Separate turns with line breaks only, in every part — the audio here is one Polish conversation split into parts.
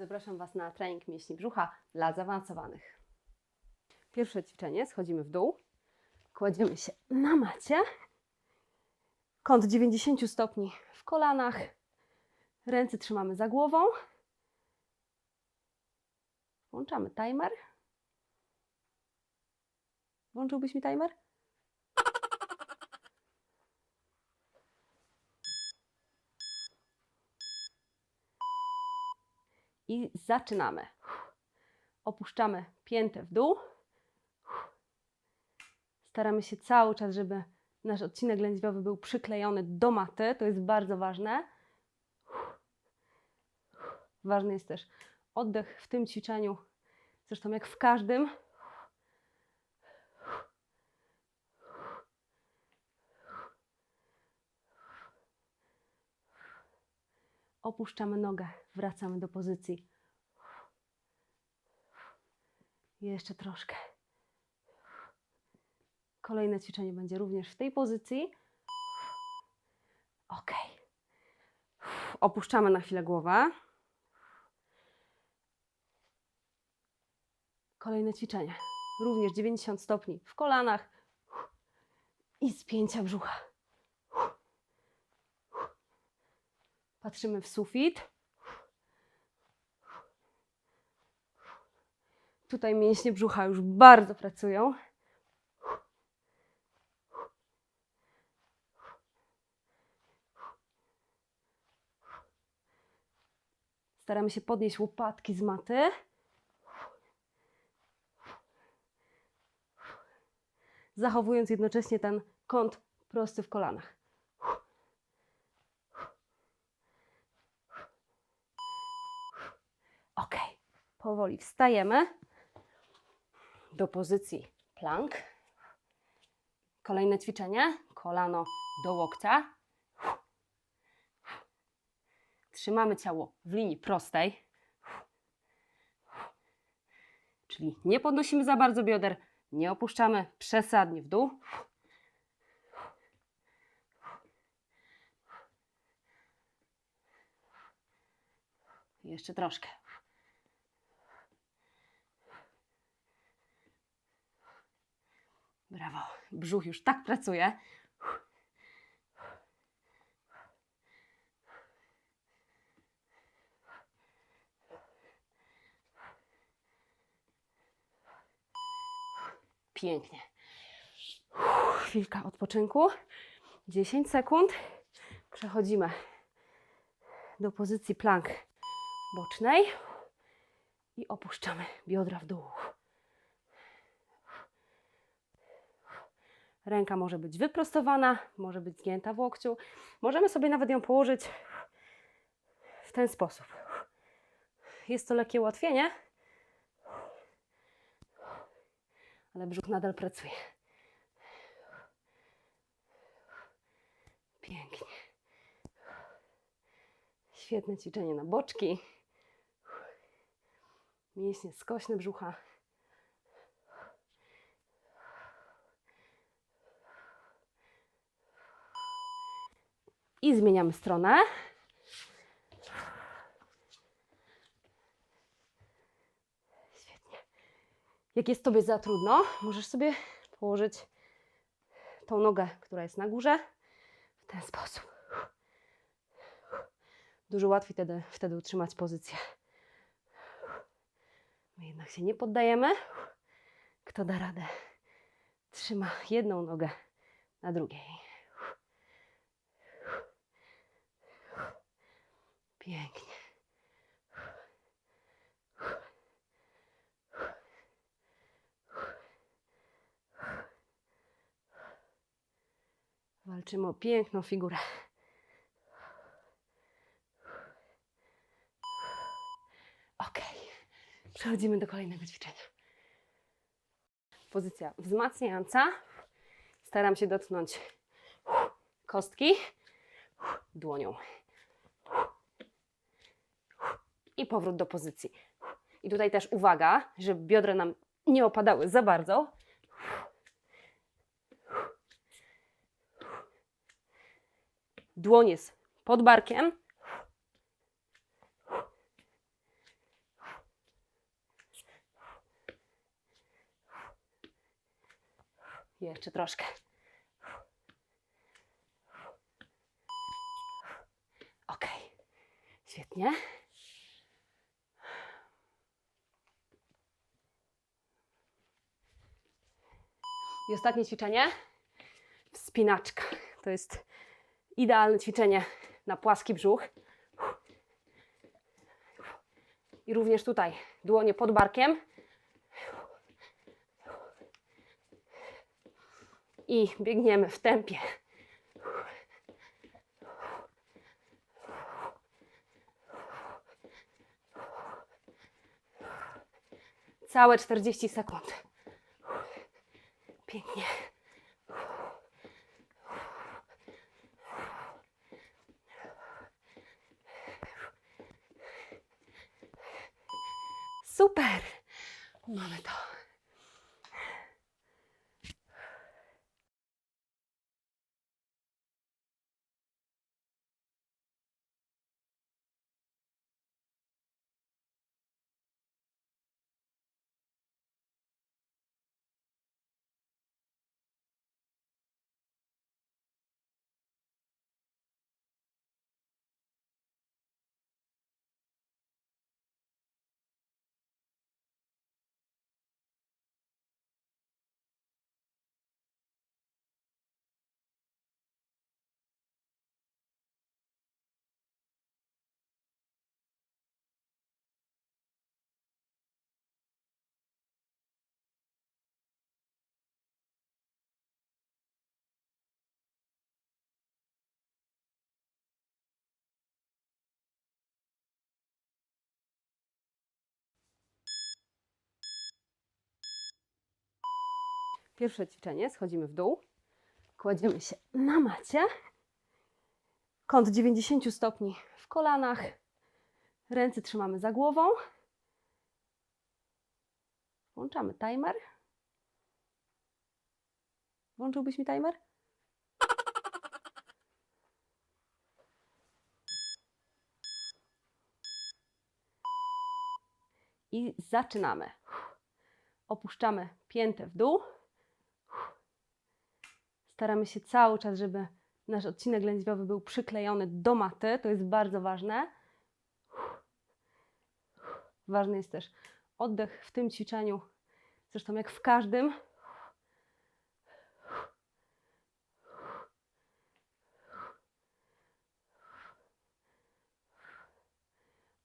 Zapraszam Was na trening mięśni brzucha dla zaawansowanych. Pierwsze ćwiczenie, schodzimy w dół, kładziemy się na macie, kąt 90 stopni w kolanach, ręce trzymamy za głową, włączamy timer. Włączyłbyś mi timer? I zaczynamy. Opuszczamy piętę w dół. Staramy się cały czas, żeby nasz odcinek lędźwiowy był przyklejony do maty. To jest bardzo ważne. Ważny jest też oddech w tym ćwiczeniu. Zresztą jak w każdym. Opuszczamy nogę, wracamy do pozycji. Jeszcze troszkę. Kolejne ćwiczenie będzie również w tej pozycji. Ok. Opuszczamy na chwilę głowę. Kolejne ćwiczenie. Również 90 stopni w kolanach i spięcia brzucha. Patrzymy w sufit. Tutaj mięśnie brzucha już bardzo pracują. Staramy się podnieść łopatki z maty. Zachowując jednocześnie ten kąt prosty w kolanach. Ok, powoli wstajemy do pozycji plank. Kolejne ćwiczenie, kolano do łokcia. Trzymamy ciało w linii prostej, czyli nie podnosimy za bardzo bioder, nie opuszczamy przesadnie w dół. Jeszcze troszkę. Brawo. Brzuch już tak pracuje. Pięknie. Chwilka odpoczynku. 10 sekund. Przechodzimy do pozycji plank bocznej i opuszczamy biodra w dół. Ręka może być wyprostowana, może być zgięta w łokciu. Możemy sobie nawet ją położyć w ten sposób. Jest to lekkie ułatwienie, ale brzuch nadal pracuje. Pięknie. Świetne ćwiczenie na boczki. Mięśnie skośne brzucha. I zmieniamy stronę. Świetnie. Jak jest Tobie za trudno, możesz sobie położyć tą nogę, która jest na górze, w ten sposób. Dużo łatwiej wtedy, wtedy utrzymać pozycję. My jednak się nie poddajemy. Kto da radę, trzyma jedną nogę na drugiej. Pięknie. Walczymy o piękną figurę. Ok. Przechodzimy do kolejnego ćwiczenia. Pozycja wzmacniająca. Staram się dotknąć kostki dłonią i powrót do pozycji. I tutaj też uwaga, żeby biodra nam nie opadały za bardzo. Dłoń jest pod barkiem. Jeszcze troszkę. Ok, świetnie. I ostatnie ćwiczenie. Wspinaczka. To jest idealne ćwiczenie na płaski brzuch. I również tutaj dłonie pod barkiem. I biegniemy w tempie. Całe 40 sekund. Pięknie. Super! Mamy to. Pierwsze ćwiczenie, schodzimy w dół, kładziemy się na macie, kąt 90 stopni w kolanach, ręce trzymamy za głową, włączamy timer. Włączyłbyś mi timer? I zaczynamy. Opuszczamy piętę w dół. Staramy się cały czas, żeby nasz odcinek lędźwiowy był przyklejony do maty. To jest bardzo ważne. Ważny jest też oddech w tym ćwiczeniu, zresztą jak w każdym.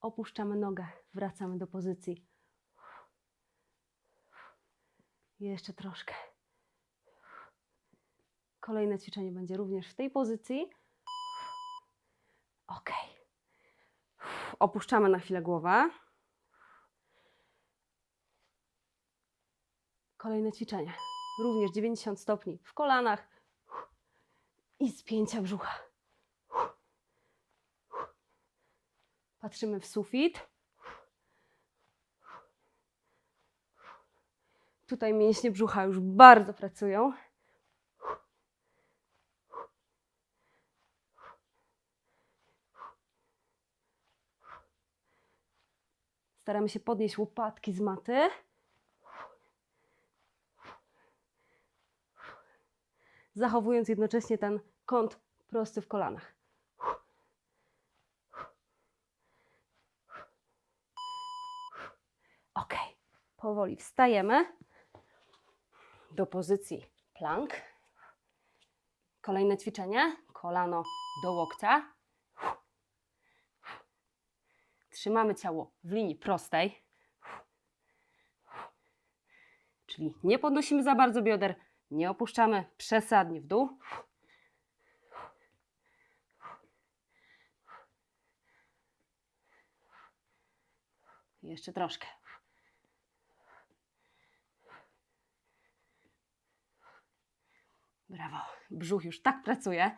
Opuszczamy nogę, wracamy do pozycji. Jeszcze troszkę. Kolejne ćwiczenie będzie również w tej pozycji. Ok. Opuszczamy na chwilę głowę. Kolejne ćwiczenie. Również 90 stopni w kolanach i spięcia brzucha. Patrzymy w sufit. Tutaj mięśnie brzucha już bardzo pracują. Staramy się podnieść łopatki z maty. Zachowując jednocześnie ten kąt prosty w kolanach. Ok, powoli wstajemy do pozycji plank. Kolejne ćwiczenie, kolano do łokcia. Trzymamy ciało w linii prostej. Czyli nie podnosimy za bardzo bioder, nie opuszczamy przesadnie w dół. Jeszcze troszkę. Brawo. Brzuch już tak pracuje.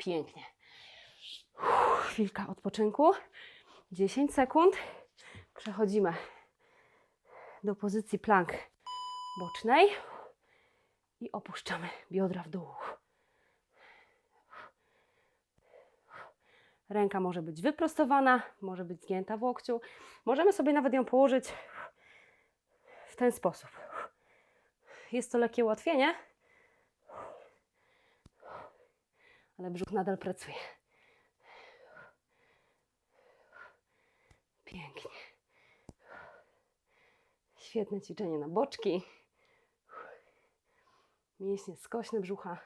Pięknie. Chwilka odpoczynku. 10 sekund. Przechodzimy do pozycji plank bocznej i opuszczamy biodra w dół. Ręka może być wyprostowana, może być zgięta w łokciu. Możemy sobie nawet ją położyć w ten sposób. Jest to lekkie ułatwienie, ale brzuch nadal pracuje. Pięknie. Świetne ćwiczenie na boczki. Mięśnie skośne brzucha.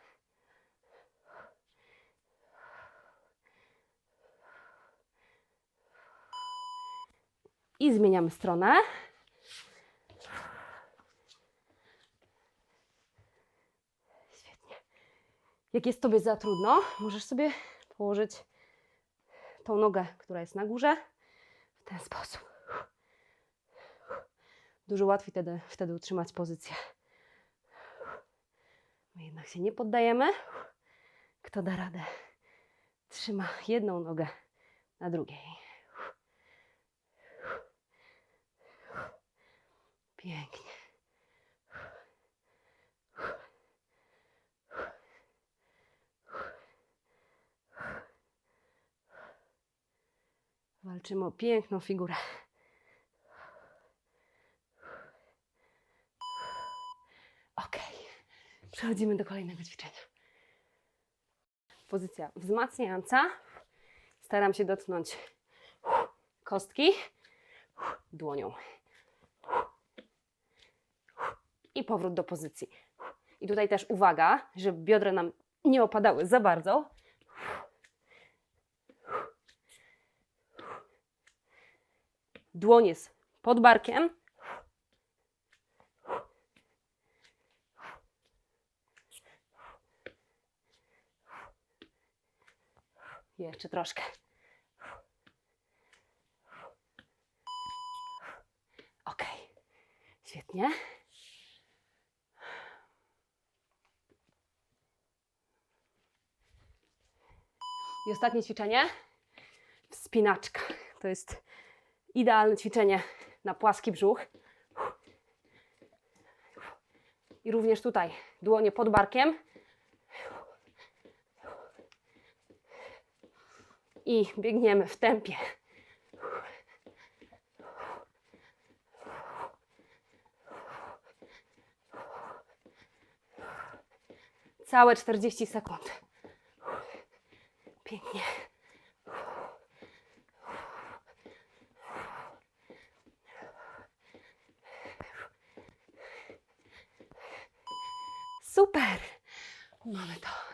I zmieniamy stronę. Jak jest Tobie za trudno, możesz sobie położyć tą nogę, która jest na górze, w ten sposób. Dużo łatwiej wtedy, wtedy utrzymać pozycję. My jednak się nie poddajemy. Kto da radę, trzyma jedną nogę na drugiej. Pięknie. Walczymy o piękną figurę. Ok. Przechodzimy do kolejnego ćwiczenia. Pozycja wzmacniająca. Staram się dotknąć kostki dłonią. I powrót do pozycji. I tutaj też uwaga, żeby biodra nam nie opadały za bardzo. Dłoń jest pod barkiem. Jeszcze troszkę. Ok, świetnie. I ostatnie ćwiczenie. Wspinaczka. To jest idealne ćwiczenie na płaski brzuch. I również tutaj dłonie pod barkiem. I biegniemy w tempie. Całe 40 sekund. Pięknie. Super! Mamy to.